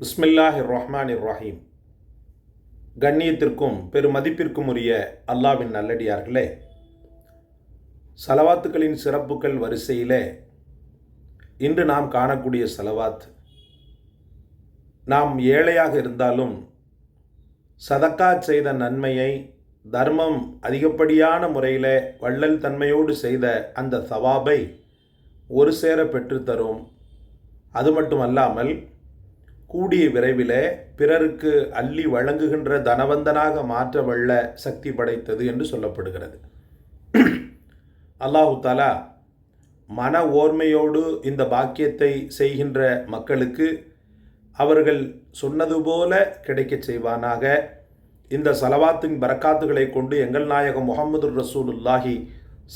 பிஸ்மில்லாஹி ரஹ்மான் ரஹீம் கண்ணியத்திற்கும் பெருமதிப்பிற்கும் உரிய அல்லாவின் நல்லடியார்களே செலவாத்துக்களின் சிறப்புகள் வரிசையிலே இன்று நாம் காணக்கூடிய சலவாத் நாம் ஏழையாக இருந்தாலும் சதக்கா செய்த நன்மையை தர்மம் அதிகப்படியான முறையில் வள்ளல் தன்மையோடு செய்த அந்த சவாபை ஒரு சேர பெற்றுத்தரும். அது மட்டுமல்லாமல் கூடிய விரைவிலே பிறருக்கு அள்ளி வழங்குகின்ற தனவந்தனாக மாற்ற வல்ல சக்தி படைத்தது என்று சொல்லப்படுகிறது. அல்லாஹு தாலா மன ஓர்மையோடு இந்த பாக்கியத்தை செய்கின்ற மக்களுக்கு அவர்கள் சொன்னது போல கிடைக்கச் செய்வானாக. இந்த சலவாத்தின் பரக்காத்துகளை கொண்டு எங்கள் நாயகம் முகமது ரசூலுல்லாஹி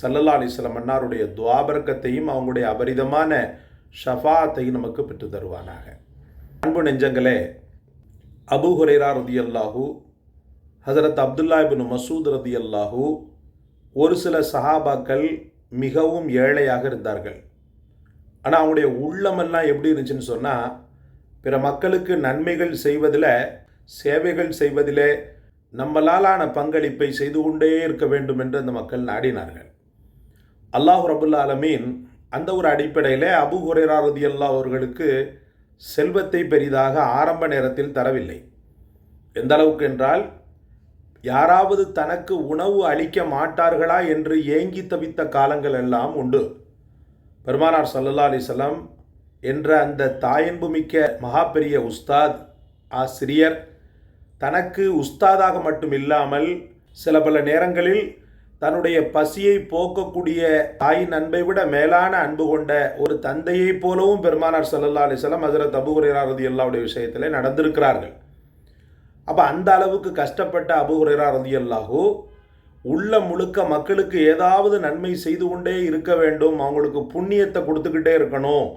சல்லல்லா அலிஸ்லம் அன்னாருடைய துவாபரக்கத்தையும் அவங்களுடைய அபரிதமான ஷஃபாத்தையும் நமக்கு பெற்று தருவானாக. அன்பு நெஞ்சங்களே அபு ஹுரேரா ரதி அல்லாஹூ ஹசரத் அப்துல்லா இபின் மசூத் ரதி அல்லாஹூ ஒரு சில சஹாபாக்கள் மிகவும் ஏழையாக இருந்தார்கள். ஆனால் அவங்களுடைய உள்ளமெல்லாம் எப்படி இருந்துச்சுன்னு சொன்னால் பிற மக்களுக்கு நன்மைகள் செய்வதில் சேவைகள் செய்வதிலே நம்மளாலான பங்களிப்பை செய்து கொண்டே இருக்க வேண்டும் என்று அந்த மக்கள் நாடினார்கள். அல்லாஹ் ரபுல்லா அலமீன் அந்த ஒரு அடிப்படையில் அபு ஹுரேரா ரதி அல்லா அவர்களுக்கு செல்வத்தை பெரிதாக ஆரம்ப நேரத்தில் தரவில்லை. எந்த அளவுக்கு என்றால் யாராவது தனக்கு உணவு அளிக்க மாட்டார்களா என்று ஏங்கி தவித்த காலங்கள் எல்லாம் உண்டு. பெருமானார் சல்லல்லா அலிசல்லாம் என்ற அந்த தாயன்புமிக்க மகா பெரிய உஸ்தாத் ஆசிரியர் தனக்கு உஸ்தாதாக மட்டும் இல்லாமல் சில பல நேரங்களில் தன்னுடைய பசியை போக்கக்கூடிய தாயின் அன்பை விட மேலான அன்பு கொண்ட ஒரு தந்தையைப் போலவும் பெருமானார் சல்லல்லா அலிசல்லாம் ஹசரத் அபுஹுரேரா ரதி அல்லாவுடைய விஷயத்தில் நடந்திருக்கிறார்கள். அப்போ அந்த அளவுக்கு கஷ்டப்பட்ட அபுஹுரேரா ரதி அல்லாஹூ உள்ள முழுக்க மக்களுக்கு ஏதாவது நன்மை செய்து கொண்டே இருக்க வேண்டும் அவங்களுக்கு புண்ணியத்தை கொடுத்துக்கிட்டே இருக்கணும்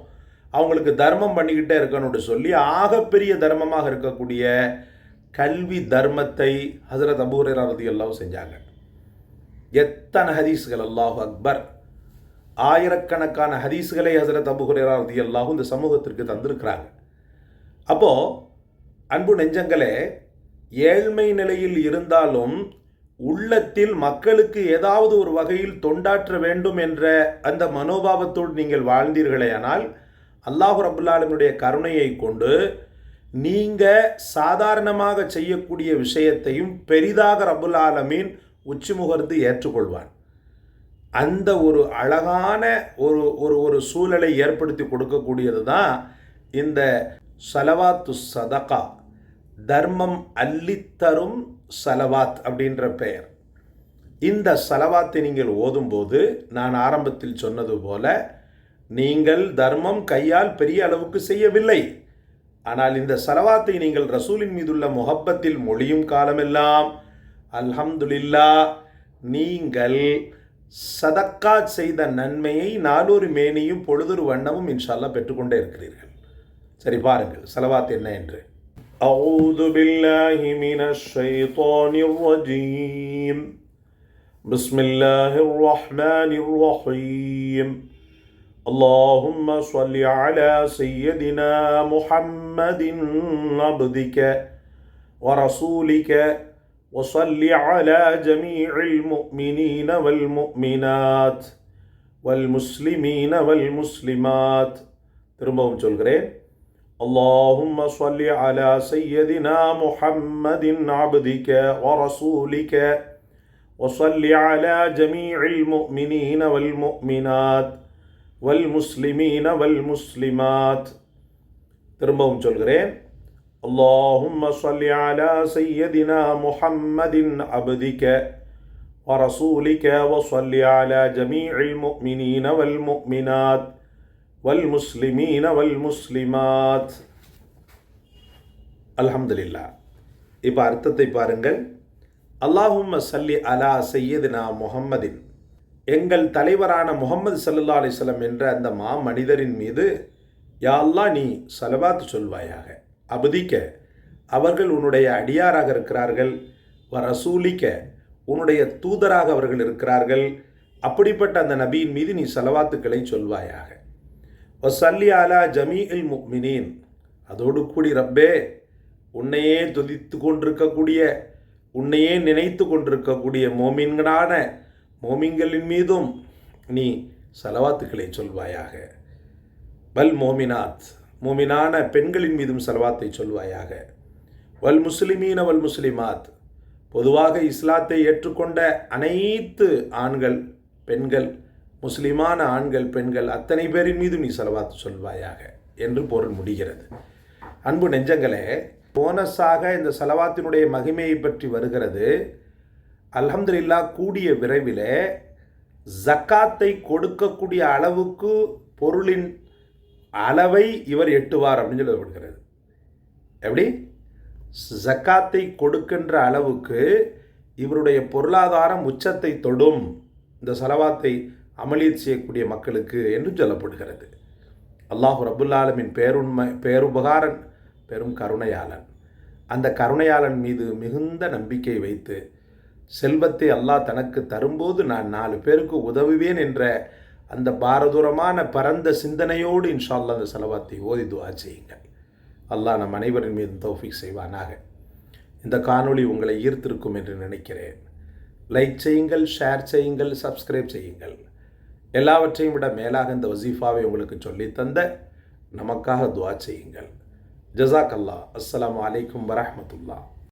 அவங்களுக்கு தர்மம் பண்ணிக்கிட்டே இருக்கணும்னு சொல்லி ஆகப்பெரிய தர்மமாக இருக்கக்கூடிய கல்வி தர்மத்தை ஹசரத் அபூரேரா ரதி அல்லாவும் செஞ்சாங்க. எத்தனை ஹதீஸ்கள்? அல்லாஹு அக்பர். ஆயிரக்கணக்கான ஹதீஸ்களை ஹசரத் அபுஹுரேரா ரதி அல்லாஹும் இந்த சமூகத்திற்கு தந்திருக்கிறாங்க. அப்போது அன்பு நெஞ்சங்களே ஏழ்மை நிலையில் இருந்தாலும் உள்ளத்தில் மக்களுக்கு ஏதாவது ஒரு வகையில் தொண்டாற்ற வேண்டும் என்ற அந்த மனோபாவத்தோடு நீங்கள் வாழ்ந்தீர்களேயானால் அல்லாஹு ரபுல்லாலனுடைய கருணையை கொண்டு நீங்கள் சாதாரணமாக செய்யக்கூடிய விஷயத்தையும் பெரிதாக ரபுல் ஆலமீன் உச்சி முகர்ந்து ஏற்றுக்கொள்வான். அந்த ஒரு அழகான ஒரு ஒரு ஒரு சூழலை ஏற்படுத்தி கொடுக்கக்கூடியது தான் இந்த சலவாத்து சதகா. தர்மம் அள்ளித்தரும் சலவாத் அப்படின்ற பெயர். இந்த சலவாத்தை நீங்கள் ஓதும்போது நான் ஆரம்பத்தில் சொன்னது போல நீங்கள் தர்மம் கையால் பெரிய அளவுக்கு செய்யவில்லை. ஆனால் இந்த சலவாத்தை நீங்கள் ரசூலின் மீதுள்ள முகப்பத்தில் மொழியும் காலமெல்லாம் அல்ஹம்துலில்லா நீங்கள் சதக்கா செய்த நன்மையை நானூறு மேனியும் பொழுதொரு வண்ணமும் இன்ஷால்லா பெற்றுக்கொண்டே இருக்கிறீர்கள் சரி பாருங்கள் சலவாத் என்ன என்று أعوذ بالله من الشيطان الرجيم بسم الله الرحمن الرحيم اللهم صل على سيدنا محمد عبدك ورسولك وصل على جميع المؤمنين والمؤمنات والمسلمين والمسلمات திரும்பவும் சொல்கிறேன் اللهم صل على سيدنا محمد عبدك ورسولك وصل على جميع المؤمنين والمؤمنات والمسلمين والمسلمات திரும்பவும் சொல்கிறேன் اللهم صل على سيدنا محمد عبدك ورسولك وصل على جميع المؤمنين والمؤمنات والمسلمين والمسلمات الحمد لله இப்போ அர்த்தத்தை பாருங்கள் அல்லாஹும்ம சல்லி அலா சையதுனா முஹம்மதின் எங்கள் தலைவரான முகமது சல்லா அலிஸ்லம் என்ற அந்த மா மனிதரின் மீது யா அல்லா நீ சலவாத்து சொல்வாயாக அபதிக்க. அவர்கள் உன்னுடைய அடியாராக இருக்கிறார்கள். வ ரசூலிக்க உன்னுடைய தூதராக அவர்கள் இருக்கிறார்கள். அப்படிப்பட்ட அந்த நபியின் மீது நீ சலவாத்துக்களை சொல்வாயாக. வசல்லி அலா ஜமீ இல் முக்மினீன். அதோடு கூடி ரப்பே உன்னையே துதித்து கொண்டிருக்கக்கூடிய உன்னையே நினைத்து கொண்டிருக்கக்கூடிய மோமின்களான மோமின்களின் மீதும் நீ செலவாத்துக்களை சொல்வாயாக. பல் மோமினாத். மூமினான பெண்களின் மீதும் செலவாத்தை சொல்வாயாக வல் முஸ்லிமீன வல் முஸ்லிமாத். பொதுவாக இஸ்லாத்தை ஏற்றுக்கொண்ட அனைத்து ஆண்கள் பெண்கள் முஸ்லிமான ஆண்கள் பெண்கள் அத்தனை பேரின் மீதும் நீ செலவாத்து சொல்வாயாக என்று பொருள் முடிகிறது. அன்பு நெஞ்சங்களே போனஸாக இந்த செலவாத்தினுடைய மகிமையை பற்றி வருகிறது. அலமதுல்லா கூடிய விரைவில் ஜக்காத்தை கொடுக்கக்கூடிய அளவுக்கு பொருளின் அளவை இவர் எட்டுவார் அப்படின்னு சொல்லப்படுகிறது எப்படி? ஜக்காத்தை கொடுக்கின்ற அளவுக்கு இவருடைய பொருளாதாரம் உச்சத்தை தொடும் இந்த செலவாத்தை அமளியத் செய்யக்கூடிய மக்களுக்கு என்று சொல்லப்படுகிறது. அல்லாஹு ரபுல்லாலமின் பேருண்மை பேருபகாரன் பெரும் கருணையாளன். அந்த கருணையாளன் மீது மிகுந்த நம்பிக்கை வைத்து செல்வத்தை அல்லாஹ் தனக்கு தரும்போது நான் நாலு பேருக்கு உதவுவேன் என்ற அந்த பாரதூரமான பரந்த சிந்தனையோடு இன்ஷால்லா அந்த செலவாத்தை ஓதி துவா செய்யுங்கள். அல்லாஹ் நம் அனைவரின் மீது தௌஃபிக் செய்வானாக. இந்த காணொளி உங்களை ஈர்த்திருக்கும் என்று நினைக்கிறேன். லைக் செய்யுங்கள் ஷேர் செய்யுங்கள் சப்ஸ்கிரைப் செய்யுங்கள். எல்லாவற்றையும் விட மேலாக இந்த வசீஃபாவை உங்களுக்கு சொல்லித்தந்த நமக்காக துவா செய்யுங்கள். ஜசாக் அல்லா அஸ்லாம் அலைக்கும் வரமத்துல்லா